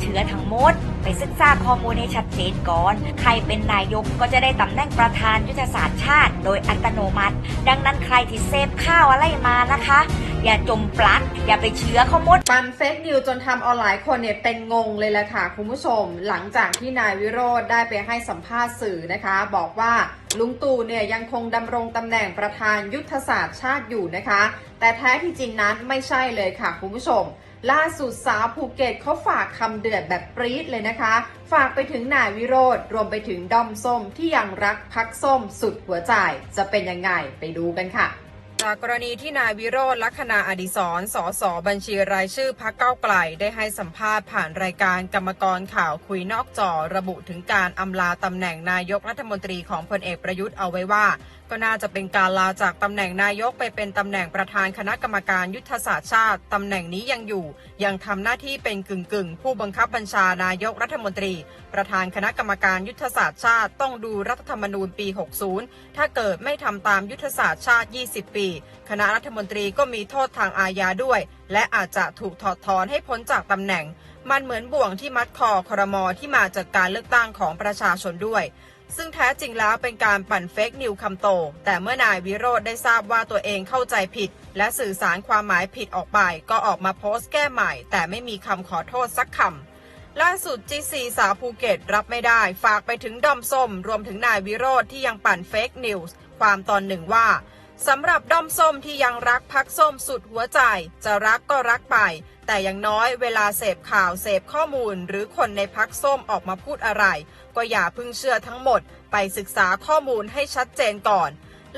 เถือทั้งหมด ไปศึกษาข้อมูลให้ชัดเจนก่อน ใครเป็นนายกก็จะได้ตำแหน่งประธานยุทธศาสตร์ชาติ โดยอัตโนมัติ ดังนั้นใครที่เซฟข้าวอะไรมานะคะอย่าจมปลักอย่าไปเชื้อเขาหมดปันเฟกนิวจนทำเอาหลายคนเนี่ยเป็นงงเลยละค่ะ คุณผู้ชม หลังจากที่นายวิโรธได้ไปให้สัมภาษณ์สื่อนะคะ บอกว่าลุงตู่เนี่ยยังคงดำรงตำแหน่งประธานยุทธศาสตร์ชาติอยู่นะคะ แต่แท้ที่จริงนั้นไม่ใช่เลยค่ะ คุณผู้ชม ล่าสุดสาวภูเก็ตเขาฝากคำเดือดแบบปรี๊ดเลยนะคะ ฝากไปถึงนายวิโรธรวมไปถึงด้อมส้มที่ยังรักพักส้มสุดหัวใจจะเป็นยังไงไปดูกันค่ะ จากกรณีที่นายวิโรธลักษณะอดิศรสสบัญชีรายชื่อพักเก้าไกลได้ให้สัมภาษณ์ผ่านรายการกรรมกรข่าวคุยนอกจอระบุถึงการอำลาตำแหน่งนายกรัฐมนตรีของพลเอกประยุทธ์เอาไว้ว่า ก็น่าจะเป็นการลาจากตำแหน่งนายกไปเป็นตำแหน่งประธานคณะกรรมการยุทธศาสตร์ชาติตำแหน่งนี้ยังอยู่ ยังทำหน้าที่เป็นกึ่งกึ่งผู้บังคับบัญชานายกรัฐมนตรี ประธานคณะกรรมการยุทธศาสตร์ชาติต้องดูรัฐธรรมนูญปี 60 ถ้าเกิดไม่ทำตามยุทธศาสตร์ชาติ 20 ปีคณะรัฐมนตรีก็มีโทษทางอาญาด้วย และอาจจะถูกถอดถอนให้พ้นจากตำแหน่ง มันเหมือนบ่วงที่มัดคอครมอที่มาจากการเลือกตั้งของประชาชนด้วย ซึ่งแท้จริงแล้วเป็นการปั่นเฟกนิวคำโต แต่เมื่อนายวิโรธได้ทราบว่าตัวเองเข้าใจผิด และสื่อสารความหมายผิดออกไป ก็ออกมาโพสต์แก้ใหม่ แต่ไม่มีคำขอโทษสักคำล่าสุดจีซีสาวภูเก็ตรับไม่ได้ ฝากไปถึงดอมส้ม รวมถึงนายวิโรธที่ยังปั่นเฟกนิวส์ความตอนหนึ่งว่า สำหรับด้อมส้มที่ยังรักพักส้มสุดหัวใจ จะรักก็รักไป แต่อย่างน้อยเวลาเสพข่าวเสพข้อมูล หรือคนในพักส้มออกมาพูดอะไร ก็อย่าพึ่งเชื่อทั้งหมด ไปศึกษาข้อมูลให้ชัดเจนก่อน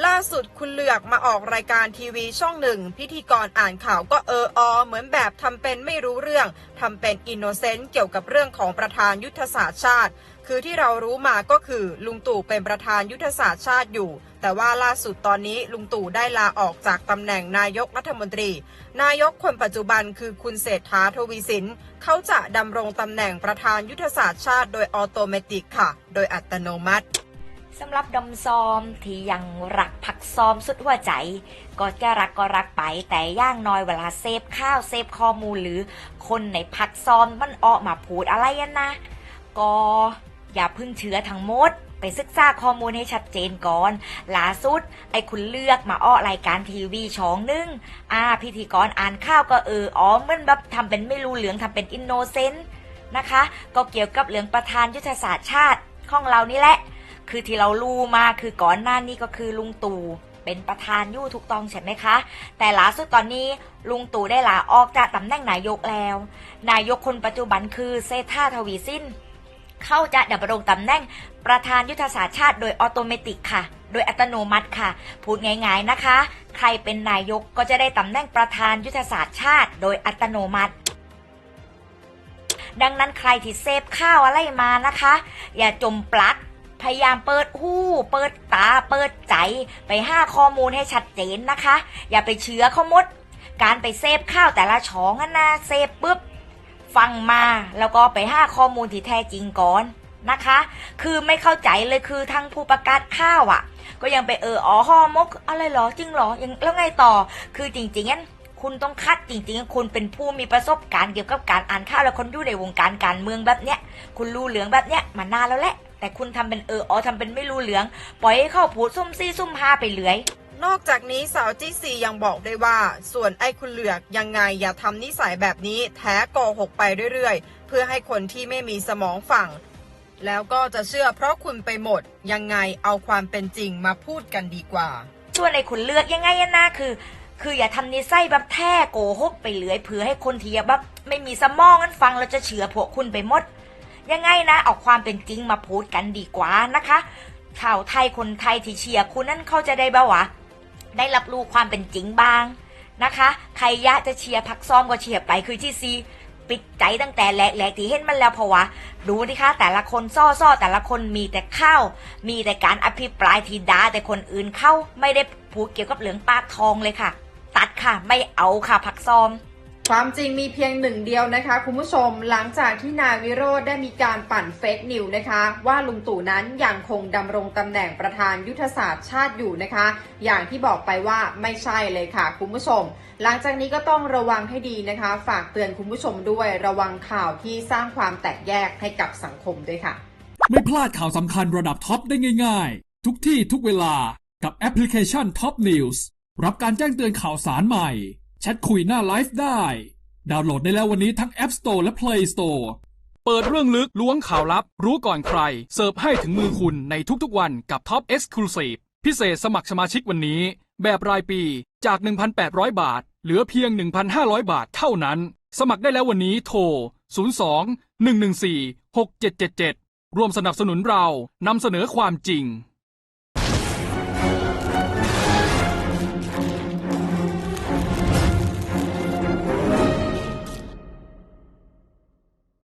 ล่าสุดคุณเลือกมาออกรายการทีวีช่องหนึ่ง พิธีกรอ่านข่าวก็เอออเหมือนแบบทำเป็นไม่รู้เรื่องทำเป็นอินโนเซนต์เกี่ยวกับเรื่องของประธานยุทธศาสตร์ชาติ คือที่เรารู้มาก็คือลุงตู่เป็นประธานยุทธศาสตร์ชาติอยู่ แต่ว่าล่าสุดตอนนี้ลุงตู่ได้ลาออกจากตำแหน่งนายกรัฐมนตรี นายกคนปัจจุบันคือคุณเศรษฐาทวีสินเขาจะดำรงตำแหน่งประธานยุทธศาสตร์ชาติ โดยออโตเมติกค่ะ โดยอัตโนมัติ สำหรับดอมซอมที่ยังรักผักซอมสุดหัวใจก็จะรักก็รักไปแต่ย่างน้อยเวลาเซฟข้าวเซฟข้อมูลหรือคนในผักซอมมันออกมาพูดอะไรกันนะ ก็อย่าพึ่งเชื่อทั้งหมด ไปศึกษาข้อมูลให้ชัดเจนก่อนล่าสุด ไอ้คุณเลือกมาอ้อรายการทีวีช่องหนึงอ่าพิธีกรอ่านข้าวก็เอออ๋อเหมือนแบบทำเป็นไม่รู้เหลืองทำเป็นอินโนเซนต์นะคะ ก็เกี่ยวกับเรื่องประธานยุทธศาสตร์ชาติของเรานี่แหละ คือที่เรารู้มาคือก่อนหน้านี้ก็คือลุงตู่เป็นประธานยู่ถูกต้องใช่ไหมคะ แต่ล่าสุดตอนนี้ลุงตู่ได้ลาออกจากตำแหน่งนายกแล้ว นายกคนปัจจุบันคือเซธาทวีสินเข้าจะดำรงตำแหน่งประธานยุทธศาสตร์ชาติโดยออโตเมติกค่ะ โดยอัตโนมัติค่ะ พูดง่ายๆนะคะ ใครเป็นนายกก็จะได้ตำแหน่งประธานยุทธศาสตร์ชาติ โดยอัตโนมัติดังนั้นใครที่เซฟข้าวอะไรมานะคะ อย่าจมปลั๊ก พยายามเปิดหูเปิดตาเปิดใจไปห้าข้อมูลให้ชัดเจนนะคะ อย่าไปเชื้อเขาหมด การไปเซฟข้าวแต่ละช้องนะเซฟปุ๊บฟังมาแล้วก็ไปห้าข้อมูลที่แท้จริงก่อนนะคะ คือไม่เข้าใจเลยคือทั้งผู้ประกาศข้าวอะ่ะ ก็ยังไปเอออ๋อห่อมกอะไรเหรอจริงเหรอยังแล้วไงต่อ คือจริงๆงั้นคุณต้องคัดจริงๆ คุณเป็นผู้มีประสบการณ์เกี่ยวกับการอ่านข่าวและคนอยู่ในวงการการเมืองแบบเนี้ย คุณรู้เหลืองแบบเนี้ยมานานแล้วแหละ แต่คุณทำเป็นเอออ๋อทำเป็นไม่รู้เหลือง ปล่อยให้เข้าพูดซุ่มซี่ซุ่มฮาไปเรื่อยนอกจากนี้สาวจี้ซียังบอกได้ว่า ส่วนไอ้คุณเหลือกยังไงอย่าทำนิสัยแบบนี้แท้โกหกไปเรื่อยๆ เพื่อให้คนที่ไม่มีสมองฝั่ง แล้วก็จะเชื่อเพราะคุณไปหมด ยังไงเอาความเป็นจริงมาพูดกันดีกว่า ส่วนไอ้คุณเลือกยังไงอะนะคือ คืออย่าทำนิสัยแบบแท้โกหกไปเรื่อยเผื่อให้คนที่แบบไม่มีสมองนั้นฟังแล้วจะเชื่อพวกคุณไปหมด ยังไงนะ เอาความเป็นจริงมาพูดกันดีกว่านะคะชาวไทยคนไทยที่เชียร์คุณนั่นเขาจะได้บ้าวะ ได้รับรู้ความเป็นจริงบ้างนะคะ ใครยะจะเชียร์พักซ้อมก็เชียร์ไปคือที่ซีปิดใจตั้งแต่แหลกๆที่เห็นมันแล้วเพราะว่าดูดิคะแต่ละคนซ่อซ่อแต่ละคนมีแต่ข้าวมีแต่การอภิปรายทีดาแต่คนอื่นเข้าไม่ได้พูดเกี่ยวกับเหลืองปากทองเลยค่ะ ตัดค่ะไม่เอาค่ะพักซ้อม ความจริงมีเพียงหนึ่งเดียวนะคะคุณผู้ชมหลังจากที่นายวิโรธได้มีการปั่นเฟกนิวนะคะ ว่าลุงตู่นั้นยังคงดำรงตำแหน่งประธานยุทธศาสตร์ชาติอยู่นะคะ อย่างที่บอกไปว่าไม่ใช่เลยค่ะคุณผู้ชม หลังจากนี้ก็ต้องระวังให้ดีนะคะ ฝากเตือนคุณผู้ชมด้วยระวังข่าวที่สร้างความแตกแยกให้กับสังคมด้วยค่ะ ไม่พลาดข่าวสำคัญระดับท็อปได้ง่าย ๆ ทุกที่ทุกเวลากับแอปพลิเคชัน Top News รับการแจ้งเตือนข่าวสารใหม่ แชทคุยหน้าไลฟ์ได้ ดาวน์โหลดได้แล้ววันนี้ทั้ง App Store และ Play Store เปิดเรื่องลึกล้วงข่าวลับ รู้ก่อนใคร เสิร์ฟให้ถึงมือคุณในทุกๆวันกับ Top Exclusive พิเศษสมัครสมาชิกวันนี้ แบบรายปีจาก 1,800 บาท เหลือเพียง 1,500 บาทเท่านั้น สมัครได้แล้ววันนี้โทร 02 114 6777 ร่วมสนับสนุนเรานำเสนอความจริง